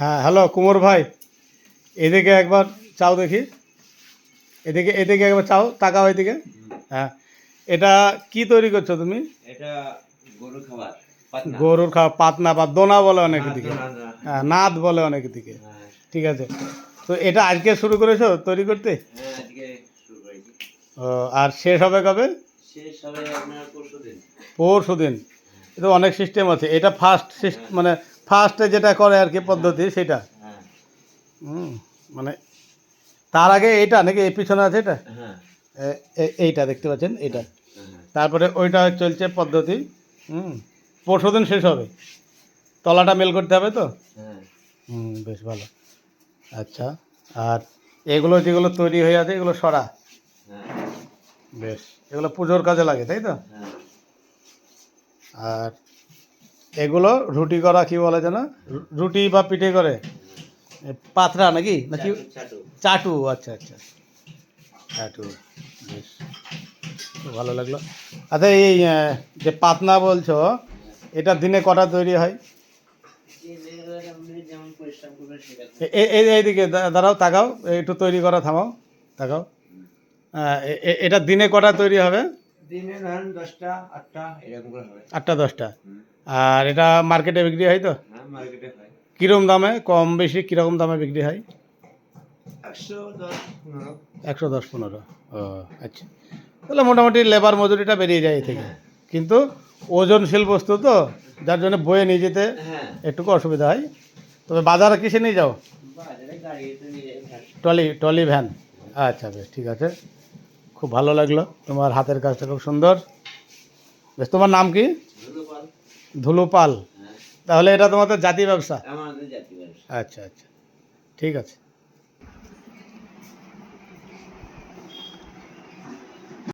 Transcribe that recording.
হ্যাঁ হ্যালো কুমোর ভাই। এদিকে একবার চাও দেখি। এদিকে এদিকে একবার চাও তাকাও এদিকে। হ্যাঁ এটা কি তৈরি করছ তুমি? এটা গরু খাবার গরুর খাওয়া পাতনা বা দোনা বলে অনেক দিকে না, না। হ্যাঁ নাদ বলে অনেক দিকে হ্যাঁ, ঠিক আছে। তো এটা আজকে শুরু করেছ তৈরি করতে? হ্যাঁ, ও, আর শেষ হবে কবে? পরশু দিন এটা অনেক সিস্টেম আছে। এটা ফার্স্ট মানে ফার্স্টে যেটা করে আর কি পদ্ধতি সেটা। হ্যাঁ হুম মানে তার আগে এইটা নাকি এই পিছনে আছে এটা? হ্যাঁ। এইটা দেখতে পাচ্ছেন এইটা। হ্যাঁ, তারপরে ওইটা চলছে পদ্ধতি হুম পরশু দিন শেষ হবে। তলাটা মেল করতে হবে তো? হ্যাঁ। হুম বেশ ভালো। আচ্ছা আর এগুলো যেগুলো তৈরি হয়ে আছে এগুলো সরা। হ্যাঁ। বেশ এগুলো পুজোর কাজে লাগে তাই তো? হ্যাঁ। আর এগুলো রুটি করা কি বলে যেন? রুটি বা পিঠে করে? পাতরা নাকি? নাকি চাটু, আচ্ছা আচ্ছা। চাটু বেশ। ভালো লাগল। আচ্ছা এই যে পাতনা বলছো এটা দিনে কটা তৈরি হয়? এইদিকে দাঁড়াও তাকাও একটু তৈরি করা থামাও তাকাও। এটা দিনে কটা তৈরি হবে? দিনে ধরেন দশটা আটটা এরকম করে হবে। আটটা দশটা। আর এটা মার্কেটে বিক্রি হয় তো? হ্যাঁ মার্কেটে হয়। কীরকম দামে? কম বেশি কীরকম দামে বিক্রি হয়? একশো দশ পনেরো। একশো দশ পনেরো। ও আচ্ছা। তাহলে মোটামুটি লেবার মজুরিটা বেরিয়ে যায় এ থেকে। কিন্তু ওজনশীল বস্তু তো যার জন্য বয়ে নিয়ে যেতে হ্যাঁ। একটুকু অসুবিধা হয়। তবে বাজারে কিসে নিয়ে যাও। Trolley trolley van. আচ্ছা বেশ ঠিক আছে। খুব ভালো লাগল। তোমার হাতের কাজটা খুব সুন্দর। বেশ তোমার নাম কি? ধুলুপাল। পাল হ্যাঁ। তাহলে এটা তোমাদের জাতি ব্যবসা। আচ্ছা আচ্ছা। ঠিক আছে।